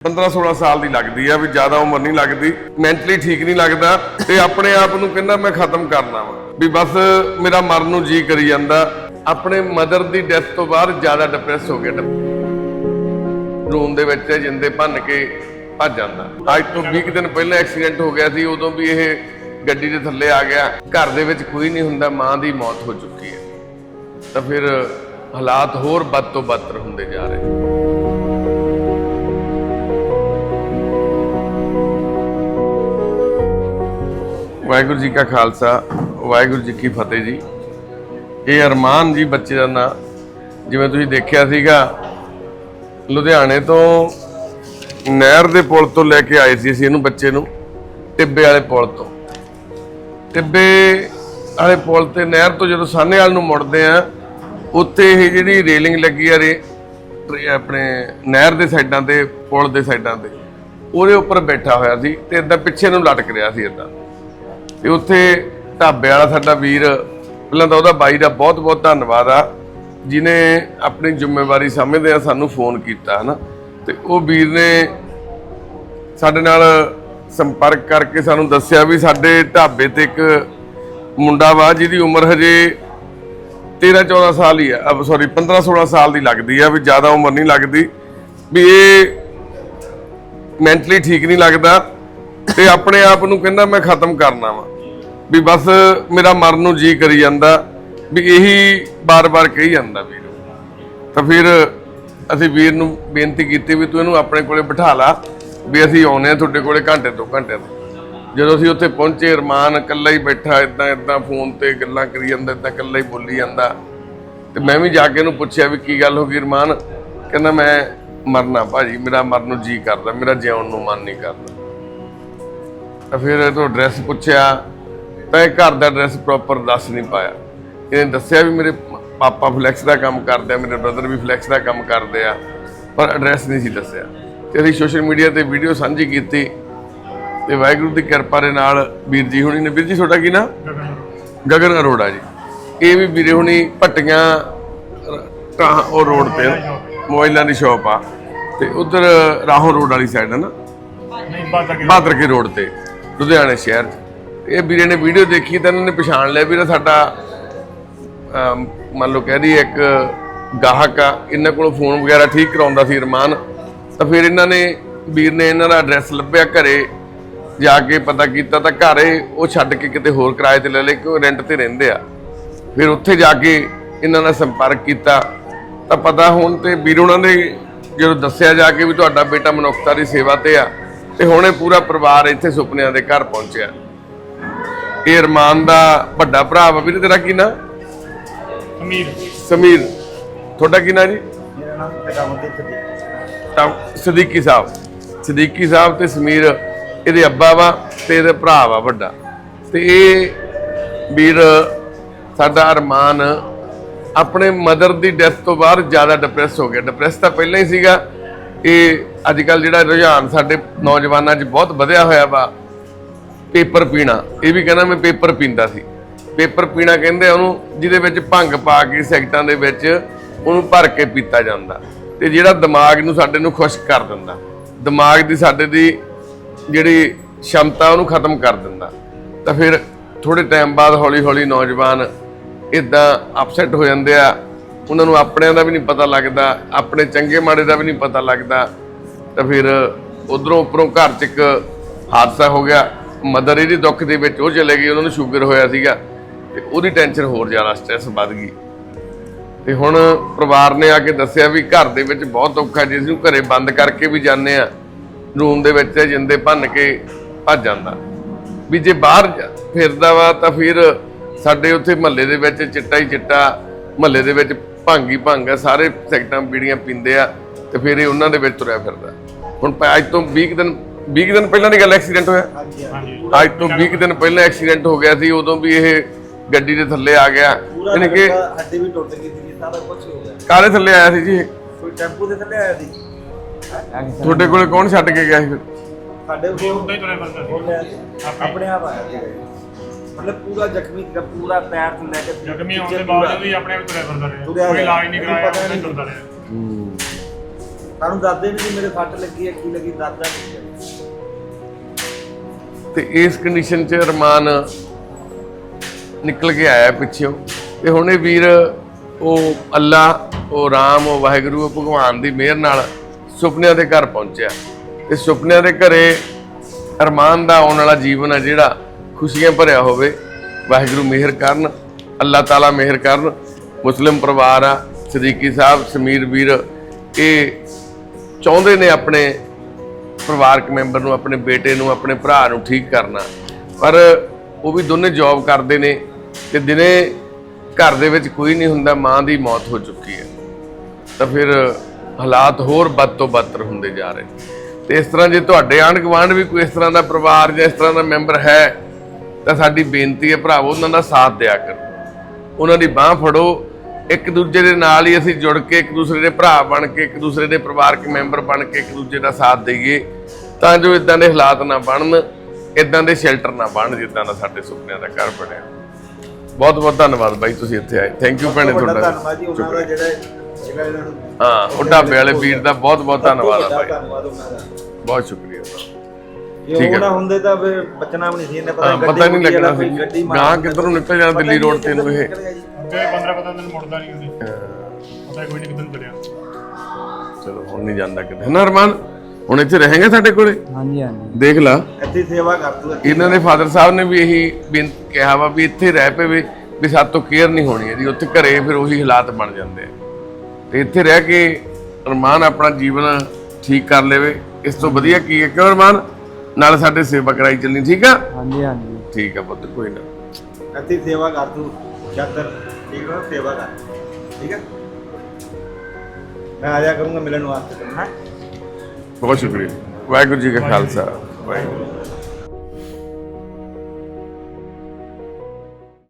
15 16 ਸਾਲ ਦੀ ਲੱਗਦੀ ਆ, ਵੀ ਜ਼ਿਆਦਾ ਉਮਰ ਨਹੀਂ ਲੱਗਦੀ ਮੈਂਟਲੀ ਠੀਕ ਨਹੀਂ ਲੱਗਦਾ, ਤੇ ਆਪਣੇ ਆਪ ਨੂੰ ਕਹਿੰਦਾ ਮੈਂ ਖਤਮ ਕਰਨਾ ਵਾ। ਵੀ ਬਸ ਮੇਰਾ ਮਰਨ ਨੂੰ ਜੀ ਕਰੀ ਜਾਂਦਾ। ਆਪਣੇ ਮਦਰ ਦੀ ਡੈਥ ਤੋਂ ਬਾਅਦ ਜ਼ਿਆਦਾ ਡਿਪਰੈਸ ਹੋ ਗਿਆ ਰੂਮ ਦੇ ਵਿੱਚ ਜਿੰਦੇ ਭੰਨ ਕੇ ਭੱਜ ਜਾਂਦਾ। ਅੱਜ ਤੋਂ 20 ਕੁ ਦਿਨ ਪਹਿਲਾਂ ਐਕਸੀਡੈਂਟ ਹੋ ਗਿਆ ਸੀ, ਉਦੋਂ ਵੀ ਇਹ ਗੱਡੀ ਦੇ ਥੱਲੇ ਆ ਗਿਆ। ਘਰ ਦੇ ਵਿੱਚ ਕੋਈ ਨਹੀਂ ਹੁੰਦਾ, ਮਾਂ ਦੀ ਮੌਤ ਹੋ ਚੁੱਕੀ ਹੈ। ਤਾਂ ਫਿਰ ਹਾਲਾਤ ਹੋਰ ਬਦ ਤੋਂ ਬਦਤਰ ਹੁੰਦੇ ਜਾ ਰਹੇ ਵਾਹਿਗੁਰੂ ਜੀ ਕਾ ਖਾਲਸਾ, ਵਾਹਿਗੁਰੂ ਜੀ ਕੀ ਫਤਿਹ ਜੀ। ਇਹ ਅਰਮਾਨ ਜੀ ਬੱਚੇ ਦਾ ਨਾਂ, ਜਿਵੇਂ ਤੁਸੀਂ ਦੇਖਿਆ ਸੀਗਾ, ਲੁਧਿਆਣੇ ਤੋਂ ਨਹਿਰ ਦੇ ਪੁਲ ਤੋਂ ਲੈ ਕੇ ਆਏ ਸੀ ਅਸੀਂ ਇਹਨੂੰ ਬੱਚੇ ਨੂੰ, ਟਿੱਬੇ ਵਾਲੇ ਪੁਲ ਤੋਂ। ਟਿੱਬੇ ਵਾਲੇ ਪੁਲ ਤੇ ਨਹਿਰ ਤੋਂ ਜਦੋਂ ਸਾਹਨੇਵਾਲ ਨੂੰ ਮੁੜਦੇ ਆ ਉੱਥੇ ਇਹ ਜਿਹੜੀ ਰੇਲਿੰਗ ਲੱਗੀ ਆ ਰੇ ਟਰੇ- ਆਪਣੇ ਨਹਿਰ ਦੇ ਸਾਈਡਾਂ ਤੇ, ਪੁਲ ਦੇ ਸਾਈਡਾਂ ਤੇ, ਉਹਦੇ ਉੱਪਰ ਬੈਠਾ ਹੋਇਆ ਸੀ ਤੇ ਇਦਾਂ ਪਿੱਛੇ ਨੂੰ ਲਟਕ ਰਿਹਾ ਸੀ ਇਦਾਂ ਤੇ ਉੱਥੇ ਢਾਬੇ ਵਾਲਾ ਸਾਡਾ ਵੀਰ, ਪਹਿਲਾਂ ਤਾਂ ਉਹਦਾ ਬਾਈ ਦਾ ਬਹੁਤ ਬਹੁਤ ਧੰਨਵਾਦ ਆ ਜਿਨੇ ਆਪਣੀ ਜ਼ਿੰਮੇਵਾਰੀ ਸਮਝਦੇ ਆ ਸਾਨੂੰ ਫੋਨ ਕੀਤਾ, ਹਨਾ। ਤੇ ਉਹ ਵੀਰ ਨੇ ਸਾਡੇ ਨਾਲ ਸੰਪਰਕ ਕਰਕੇ ਸਾਨੂੰ ਦੱਸਿਆ ਵੀ ਸਾਡੇ ਢਾਬੇ ਤੇ ਇੱਕ ਮੁੰਡਾ ਵਾ, ਜਿਹਦੀ ਉਮਰ ਹਜੇ 13 14 ਸਾਲ ਹੀ ਆ ਸੌਰੀ 15 16 ਸਾਲ ਦੀ ਲੱਗਦੀ ਆ, ਵੀ ਜ਼ਿਆਦਾ ਉਮਰ ਨਹੀਂ ਲੱਗਦੀ, ਵੀ ਇਹ ਮੈਂਟਲੀ ਠੀਕ ਨਹੀਂ ਲੱਗਦਾ। ਤੇ ਆਪਣੇ ਆਪ ਨੂੰ ਕਹਿੰਦਾ ਮੈਂ ਖਤਮ ਕਰਨਾ ਵਾ। ਵੀ ਬਸ ਮੇਰਾ ਮਰਨ ਨੂੰ ਜੀ ਕਰੀ ਜਾਂਦਾ, ਵੀ ਇਹੀ ਬਾਰ-ਬਾਰ ਕਹੀ ਜਾਂਦਾ ਵੀਰ। ਤਾਂ ਫਿਰ ਅਸੀਂ ਵੀਰ ਨੂੰ ਬੇਨਤੀ ਕੀਤੀ ਵੀ ਤੂੰ ਇਹਨੂੰ ਆਪਣੇ ਕੋਲੇ ਬਿਠਾ ਲਾ, ਵੀ ਅਸੀਂ ਆਉਨੇ ਆ ਤੁਹਾਡੇ ਕੋਲੇ ਘੰਟੇ ਤੋਂ ਘੰਟੇ ਤੋਂ। ਜਦੋਂ ਅਸੀਂ ਉੱਥੇ ਪਹੁੰਚੇ, ਰਮਾਨ ਇਕੱਲਾ ਹੀ ਬੈਠਾ ਇਦਾਂ ਇਦਾਂ ਫੋਨ ਤੇ ਗੱਲਾਂ ਕਰੀ ਜਾਂਦਾ ਇਦਾਂ ਇਕੱਲਾ ਹੀ ਬੋਲੀ ਜਾਂਦਾ। ਤੇ ਮੈਂ ਵੀ ਜਾ ਕੇ ਇਹਨੂੰ ਪੁੱਛਿਆ ਵੀ ਕੀ ਗੱਲ ਹੋ ਗਈ ਰਮਾਨ? ਕਹਿੰਦਾ ਮੈਂ ਮਰਨਾ ਭਾਜੀ, ਮੇਰਾ ਮਰਨ ਨੂੰ ਜੀ ਕਰਦਾ, ਮੇਰਾ ਜਿਉਣ ਨੂੰ ਮਨ ਨਹੀਂ ਕਰਦਾ। ਤਾਂ ਫਿਰ ਇਹ ਤੋਂ ਐਡਰੈਸ ਪੁੱਛਿਆ ਤਾਂ ਇਹ ਘਰ ਦਾ ਐਡਰੈਸ ਪ੍ਰੋਪਰ ਦੱਸ ਨਹੀਂ ਪਾਇਆ। ਇਹਨੇ ਦੱਸਿਆ ਵੀ ਮੇਰੇ ਪਾਪਾ ਫਲੈਕਸ ਦਾ ਕੰਮ ਕਰਦੇ ਆ ਮੇਰੇ ਬ੍ਰਦਰ ਵੀ ਫਲੈਕਸ ਦਾ ਕੰਮ ਕਰਦੇ ਆ ਪਰ ਐਡਰੈਸ ਨਹੀਂ ਸੀ ਦੱਸਿਆ। ਤੇ ਅਸੀਂ ਸੋਸ਼ਲ ਮੀਡੀਆ ਤੇ ਵੀਡੀਓ ਸਾਂਝੀ ਕੀਤੀ। ਤੇ ਵਾਹਿਗੁਰੂ ਦੀ ਕਿਰਪਾ ਦੇ ਨਾਲ ਵੀਰ ਜੀ ਹੁਣੀ ਨੇ ਵੀਰ ਜੀ ਤੁਹਾਡਾ ਕੀ ਨਾਮ ਗਗਨ ਅਰੋੜਾ ਜੀ। ਇਹ ਵੀ ਵੀਰੇ ਹੁਣੀ ਭੱਟੀਆਂ ਤਾਂ ਉਹ ਰੋਡ ਤੇ ਮੋਬਾਈਲਾਂ ਦੀ ਸ਼ਾਪ ਆ। ਤੇ ਉਧਰ ਰਾਹੋਂ ਰੋਡ ਵਾਲੀ ਸਾਈਡ ਹੈ ਨਾ? ਨਹੀਂ ਬਾਦਰ ਕੇ ਬਹਾਦਰ ਕੇ ਰੋਡ ਤੇ। ਲੁਧਿਆਣੇ ਸ਼ਹਿਰ 'ਚ। ਇਹ ਵੀਰੇ ਨੇ ਵੀਡੀਓ ਦੇਖੀ, ਤਾਂ ਇਹਨਾਂ ਨੇ ਪਛਾਣ ਲਿਆ ਵੀਰਾ ਸਾਡਾ ਮੰਨ ਲਓ ਕਹਿ ਦਈਏ ਇੱਕ ਗਾਹਕ ਆ, ਇਹਨਾਂ ਕੋਲੋਂ ਫੋਨ ਵਗੈਰਾ ਠੀਕ ਕਰਾਉਂਦਾ ਸੀ ਰਮਾਨ ਤਾਂ ਫਿਰ ਇਹਨਾਂ ਨੇ, ਵੀਰ ਨੇ ਇਹਨਾਂ ਦਾ ਐਡਰੈਸ ਲੱਭਿਆ ਘਰੇ, ਜਾ ਕੇ ਪਤਾ ਕੀਤਾ ਤਾਂ ਘਰੇ ਉਹ ਛੱਡ ਕੇ ਕਿਤੇ ਹੋਰ ਕਿਰਾਏ ਤੇ ਲੈ ਲਏ ਕਿ ਉਹ ਰੈਂਟ ਤੇ ਰਹਿੰਦੇ ਆ। ਫਿਰ ਉੱਥੇ ਜਾ ਕੇ ਇਹਨਾਂ ਨਾਲ ਸੰਪਰਕ ਕੀਤਾ। ਤਾਂ ਪਤਾ ਹੋਣ ਤੇ ਵੀਰ ਉਹਨਾਂ ਨੇ ਜਦੋਂ ਦੱਸਿਆ ਜਾ ਕੇ ਵੀ ਤੁਹਾਡਾ ਬੇਟਾ ਮਨੁੱਖਤਾ ਦੀ ਸੇਵਾ ਤੇ ਆ ਤੇ ਹੁਣ ਇਹ ਪੂਰਾ ਪਰਿਵਾਰ ਇੱਥੇ ਸੁਪਨਿਆਂ ਦੇ ਘਰ ਪਹੁੰਚਿਆ। ਇਹ ਅਰਮਾਨ ਦਾ ਵੱਡਾ ਭਰਾ ਵਾ। ਵੀਰੇ ਤੇਰਾ ਕੀ ਨਾਂ? ਸਮੀਰ। ਸਮੀਰ। ਤੁਹਾਡਾ ਕੀ ਨਾਂ ਜੀ? ਮੇਰਾ ਨਾਮ ਤਕਾਮਤ ਸਦੀਕ ਸਦੀਕੀ ਸਾਹਿਬ। ਸਦੀਕੀ ਸਾਹਿਬ ਤੇ ਸਮੀਰ ਇਹਦੇ ਅੱਬਾ ਵਾ ਤੇ ਇਹਦੇ ਭਰਾ ਵਾ ਵੱਡਾ। ਤੇ ਇਹ ਵੀਰ ਸਾਡਾ ਅਰਮਾਨ ਆਪਣੇ ਮਦਰ ਦੀ ਡੈਥ ਤੋਂ ਬਾਅਦ ਜ਼ਿਆਦਾ ਡਿਪਰੈਸ ਹੋ ਗਿਆ। ਡਿਪਰੈਸ ਤਾਂ ਪਹਿਲਾਂ ਹੀ ਸੀਗਾ ਇਹ ਅੱਜ ਕੱਲ ਜਿਹੜਾ ਰੁਝਾਨ ਸਾਡੇ ਨੌਜਵਾਨਾਂ 'ਚ ਬਹੁਤ ਵਧਿਆ ਹੋਇਆ ਵਾ, ਪੇਪਰ ਪੀਣਾ। ਇਹ ਵੀ ਕਹਿੰਦਾ ਮੈਂ ਪੇਪਰ ਪੀਂਦਾ ਸੀ। ਪੇਪਰ ਪੀਣਾ ਕਹਿੰਦੇ ਉਹਨੂੰ, ਜਿਹਦੇ ਵਿੱਚ ਭੰਗ ਪਾ ਕੇ ਸੈਕਟਾਂ ਦੇ ਵਿੱਚ ਉਹਨੂੰ ਭਰ ਕੇ ਪੀਤਾ ਜਾਂਦਾ। ਤੇ ਜਿਹੜਾ ਦਿਮਾਗ ਨੂੰ ਸਾਡੇ ਨੂੰ ਖੁਸ਼ ਕਰ ਦਿੰਦਾ। ਦਿਮਾਗ ਦੀ ਸਾਡੇ ਦੀ ਜਿਹੜੀ ਸ਼ਮਤਾ, ਉਹਨੂੰ ਖਤਮ ਕਰ ਦਿੰਦਾ। ਤਾਂ ਫਿਰ ਥੋੜੇ ਟਾਈਮ ਬਾਅਦ ਹੌਲੀ ਹੌਲੀ ਨੌਜਵਾਨ ਇਦਾਂ ਅਪਸੈਟ ਹੋ ਜਾਂਦੇ ਆ। ਉਹਨਾਂ ਨੂੰ ਆਪਣਿਆਂ ਦਾ ਵੀ ਨਹੀਂ ਪਤਾ ਲੱਗਦਾ, ਆਪਣੇ ਚੰਗੇ ਮਾੜੇ ਦਾ ਵੀ ਨਹੀਂ ਪਤਾ ਲੱਗਦਾ। ਤਾਂ ਫਿਰ ਉਧਰੋਂ ਉੱਪਰੋਂ ਘਰ 'ਚ ਇੱਕ ਹਾਦਸਾ ਹੋ ਗਿਆ। ਮਦਰ ਇਹਦੀ ਦੁੱਖ ਦੇ ਵਿੱਚ ਉਹ ਚਲੇ ਗਈ, ਉਹਨਾਂ ਨੂੰ ਸ਼ੂਗਰ ਹੋਇਆ ਸੀਗਾ। ਤੇ ਉਹਦੀ ਟੈਨਸ਼ਨ ਹੋਰ ਜ਼ਿਆਦਾ ਸਟ੍ਰੈਸ ਵੱਧ ਗਈ। ਤੇ ਹੁਣ ਪਰਿਵਾਰ ਨੇ ਆ ਕੇ ਦੱਸਿਆ ਵੀ ਘਰ ਦੇ ਵਿੱਚ ਬਹੁਤ ਔਖ ਹੈ, ਜਿਸ ਨੂੰ ਘਰੇ ਬੰਦ ਕਰਕੇ ਵੀ ਜਾਂਦੇ ਆ, ਰੂਮ ਦੇ ਵਿੱਚ ਜਿੰਦੇ ਭੰਨ ਕੇ ਭੱਜ ਜਾਂਦਾ। ਵੀ ਜੇ ਬਾਹਰ ਫਿਰਦਾ ਵਾ ਤਾਂ ਫਿਰ ਸਾਡੇ ਉੱਥੇ ਮਹੱਲੇ ਦੇ ਵਿੱਚ ਚਿੱਟਾ ਹੀ ਚਿੱਟਾ, ਮਹੱਲੇ ਦੇ ਵਿੱਚ ਭੰਗ ਹੀ ਭੰਗ ਆ ਸਾਰੇ ਸੈਕਟਾਂ ਬੀੜੀਆਂ ਪੀਂਦੇ ਆ ਤੇ ਫਿਰ ਇਹ ਉਹਨਾਂ ਦੇ ਵਿੱਚ ਤੁਰਿਆ ਫਿਰਦਾ। ਹੁਣ ਪ- ਅੱਜ ਤੋਂ 20 ਕੁ ਦਿਨ 20 ਕੁ ਦਿਨ ਪਹਿਲਾਂ ਦੀ ਗੱਲ ਐਕਸੀਡੈਂਟ ਹੋਇਆ? ਹਾਂਜੀ ਹਾਂਜੀ। ਅੱਜ ਤੋਂ 20 ਕੁ ਦਿਨ ਪਹਿਲਾਂ ਐਕਸੀਡੈਂਟ ਹੋ ਗਿਆ ਸੀ ਉਦੋਂ ਵੀ ਇਹ ਗੱਡੀ ਦੇ ਥੱਲੇ ਆ ਗਿਆ। ਪੂਰਾ ਯਾਨੀ ਕਿ ਹੱਡੀ ਵੀ ਟੁੱਟ ਗਈ ਸੀ ਸਾਰਾ ਕੁਝ ਹੋ ਗਿਆ। ਕਾਲੇ ਥੱਲੇ ਆਇਆ ਸੀ ਜੀ ਇਹ? ਕੋਈ ਟੈਂਪੂ ਦੇ ਥੱਲੇ ਆਇਆ ਸੀ? ਤੁਹਾਡੇ ਕੋਲੇ ਕੌਣ ਛੱਡ ਕੇ ਗਿਆ ਸੀ ਫਿਰ? ਸਾਡੇ ਕੋਲ ਹੀ ਤੁਰਿਆ ਫਿਰਦਾ ਸੀ। ਆਪਣੇ ਆਪ ਆਇਆ ਸੀ। ਮਤਲਬ ਪੂਰਾ ਜ਼ਖਮੀ ਸੀਗਾ ਪੂਰਾ ਪੈਰ ਤੋਂ ਲੈ ਕੇ ਜ਼ਖਮੀ ਹੋਣ ਦੇ। ਬਾਵਜੂਦ ਵੀ ਆਪਣੇ ਆਪ ਤੁਰਿਆ ਫਿਰਦਾ ਰਿਹਾ ਤੁਰਿਆ ਕੋਈ ਰਿਹਾ। ਇਲਾਜ ਨਹੀਂ ਕਰਾਇਆ ਪਤਾ ਉਹਨੇ ਨਹੀਂ। ਤੁਰਦਾ ਰਿਹਾ ਸਾਨੂੰ ਦੱਸਦੇ ਨਹੀਂ ਮੇਰੇ ਫੱਟ ਲੱਗੀ ਹੈ ਕੀ ਲੱਗੀ ਦੱਸਦਾ ਨਹੀਂ ਹੈ। ਤੇ ਇਸ ਕੰਡੀਸ਼ਨ 'ਚ ਅਰਮਾਨ ਨਿਕਲ ਕੇ ਆਇਆ ਪਿੱਛੋਂ ਤੇ ਹੁਣ ਇਹ ਵੀਰ ਉਹ ਅੱਲਾ ਉਹ ਰਾਮ ਉਹ ਵਾਹਿਗੁਰੂ ਉਹ ਭਗਵਾਨ ਦੀ ਮਿਹਰ ਨਾਲ ਸੁਪਨਿਆਂ ਦੇ ਘਰ ਪਹੁੰਚਿਆ ਤੇ ਸੁਪਨਿਆਂ ਦੇ ਘਰੇ ਅਰਮਾਨ ਦਾ ਆਉਣ ਵਾਲਾ ਜੀਵਨ ਹੈ ਜਿਹੜਾ ਖੁਸ਼ੀਆਂ ਭਰਿਆ ਹੋਵੇ, ਵਾਹਿਗੁਰੂ ਮਿਹਰ ਕਰਨ, ਅੱਲਾਹ ਤਾਲਾ ਮਿਹਰ ਕਰਨ। ਮੁਸਲਿਮ ਪਰਿਵਾਰ ਆ, ਸਦੀਕੀ ਸਾਹਿਬ, ਸਮੀਰ ਵੀਰ, ਇਹ ਚਾਹੁੰਦੇ ਨੇ ਆਪਣੇ ਪਰਿਵਾਰਕ ਮੈਂਬਰ ਨੂੰ, ਆਪਣੇ ਬੇਟੇ ਨੂੰ, ਆਪਣੇ ਭਰਾ ਨੂੰ ਠੀਕ ਕਰਨਾ। ਪਰ ਉਹ ਵੀ ਦੋਨੇ ਜੌਬ ਕਰਦੇ ਨੇ ਤੇ ਦਿਨੇ ਘਰ ਦੇ ਵਿੱਚ ਕੋਈ ਨਹੀਂ ਹੁੰਦਾ, ਮਾਂ ਦੀ ਮੌਤ ਹੋ ਚੁੱਕੀ ਹੈ। ਤਾਂ ਫਿਰ ਹਾਲਾਤ ਹੋਰ ਬਦ ਤੋਂ ਬਦਤਰ ਹੁੰਦੇ ਜਾ ਰਹੇ ਤੇ ਇਸ ਤਰ੍ਹਾਂ ਜੇ ਤੁਹਾਡੇ ਆਂਢ ਗੁਆਂਢ ਵੀ ਕੋਈ ਇਸ ਤਰ੍ਹਾਂ ਦਾ ਪਰਿਵਾਰ ਜਾਂ ਇਸ ਤਰ੍ਹਾਂ ਦਾ ਮੈਂਬਰ ਹੈ ਤਾਂ ਸਾਡੀ ਬੇਨਤੀ ਹੈ ਭਰਾਵੋ ਉਹਨਾਂ ਦਾ ਸਾਥ ਦਿਆ ਕਰੋ। ਉਹਨਾਂ ਦੀ ਬਾਹ ਫੜੋ। ਇੱਕ ਦੂਜੇ ਦੇ ਨਾਲ ਹੀ ਅਸੀਂ ਜੁੜ ਕੇ ਇੱਕ ਦੂਸਰੇ ਦੇ ਭਰਾ ਬਣ ਕੇ ਇੱਕ ਦੂਸਰੇ ਦੇ ਪਰਿਵਾਰਕ ਮੈਂਬਰ ਬਣ ਕੇ ਇੱਕ ਦੂਜੇ ਦਾ ਸਾਥ ਦਈਏ ਤਾਂ ਜੋ ਇਦਾਂ ਦੇ ਹਾਲਾਤ ਨਾ ਬਣਨ ਇਦਾਂ ਦੇ ਸ਼ੈਲਟਰ ਨਾ ਬਣ ਜਿੱਦਾਂ ਦਾ ਸਾਡੇ ਸੁਪਨਿਆਂ ਦਾ ਘਰ ਬਣਿਆ। ਬਹੁਤ ਬਹੁਤ ਧੰਨਵਾਦ ਬਾਈ ਤੁਸੀਂ ਇੱਥੇ ਆਏ। ਥੈਂਕ ਯੂ ਭੈਣੇ ਤੁਹਾਡਾ। ਧੰਨਵਾਦ ਜੀ ਉਹਨਾਂ ਦਾ ਜਿਹੜਾ ਜਿਹੜਾ ਇਹਨਾਂ ਨੂੰ ਹਾਂ ਉਹ ਢਾਬੇ ਵਾਲੇ ਵੀਰ ਦਾ ਬਹੁਤ ਬਹੁਤ ਧੰਨਵਾਦ ਆ ਬਾਈ। ਬਹੁਤ ਸ਼ੁਕਰੀਆ। ਠੀਕ ਉਹ ਹੈ। ਨਾ ਹੁੰਦੇ ਤਾਂ ਫਿਰ ਬਚਣਾ ਵੀ ਨਹੀਂ ਸੀ ਇਹਨੇ ਪਤਾ ਪਤਾ ਨਹੀਂ ਲੱਗਣਾ ਸੀ। ਗੱਡੀ ਗਾਂ ਕਿੱਧਰੋਂ ਨਿਕਲ ਜਾਣਾ ਦਿੱਲੀ ਰੋਡ ਤੇ ਨੂੰ ਇਹ। ਨਿਕਲ ਗਿਆ ਜੀ। ਤੇ 15 ਪਤਾ ਦਿਨ ਮੁੜਦਾ ਨਹੀਂ ਹੁੰਦੀ ਪਤਾ ਕੋਈ ਨਹੀਂ ਕਿਦਾਂ ਚਲਿਆ ਚਲੋ ਹੁਣ ਨਹੀਂ ਜਾਂਦਾ ਕਿਤੇ। ਨਾ ਅਰਮਾਨ ਹੁਣ ਇੱਥੇ ਰਹੇਗਾ ਸਾਡੇ ਕੋਲੇ? ਹਾਂਜੀ ਹਾਂਜੀ। ਦੇਖ ਲਾ। ਇੱਥੇ ਸੇਵਾ ਕਰ ਤੂੰ ਇੱਥੇ। ਇਹਨਾਂ ਦੇ ਫਾਦਰ ਸਾਹਿਬ ਨੇ ਵੀ ਇਹੀ ਬੇਨ- ਕਿਹਾ ਵਾ ਵੀ ਇੱਥੇ ਰਹਿ ਪਵੇ ਵੀ ਸਾਡੇ ਤੋਂ ਕੇਅਰ ਨਹੀਂ ਹੋਣੀ ਇਹਦੀ। ਉੱਥੇ ਘਰੇ ਫਿਰ ਉਹੀ ਹਾਲਾਤ ਬਣ ਜਾਂਦੇ ਆ। ਤੇ ਇੱਥੇ ਰਹਿ ਕੇ ਅਰਮਾਨ ਆਪਣਾ ਜੀਵਨ ਠੀਕ ਕਰ ਲਵੇ। ਇਸ ਤੋਂ ਵਧੀਆ ਕੀ ਹੈ? ਕਿਉਂ ਅਰਮਾਨ ਨਾਲ ਸਾਡੇ ਸੇਵਾ ਕਰਾਈ ਚੱਲਣੀ ਠੀਕ ਆ? ਹਾਂਜੀ ਹਾਂਜੀ। ਠੀਕ ਆ ਪੁੱਤ ਕੋਈ ਨਾ। ਹੀ ਸੇਵਾ ਕਰ ਤੂੰ ਛਾਤਰ ਠੀਕ ਹੈ ਨਾ? ਸੇਵਾ ਕਰ। ਠੀਕ ਹੈ ਮੈਂ ਆ ਜਾ ਕਰੂੰਗਾ ਮਿਲਣ ਵਾਸਤੇ ਤੈਨੂੰ ਹੈਂ? ਬਹੁਤ ਸ਼ੁਕਰੀਆ। ਵਾਹਿਗੁਰੂ ਜੀ ਕਾ ਖਾਲਸਾ। ਵਾਹਿਗੁਰੂ।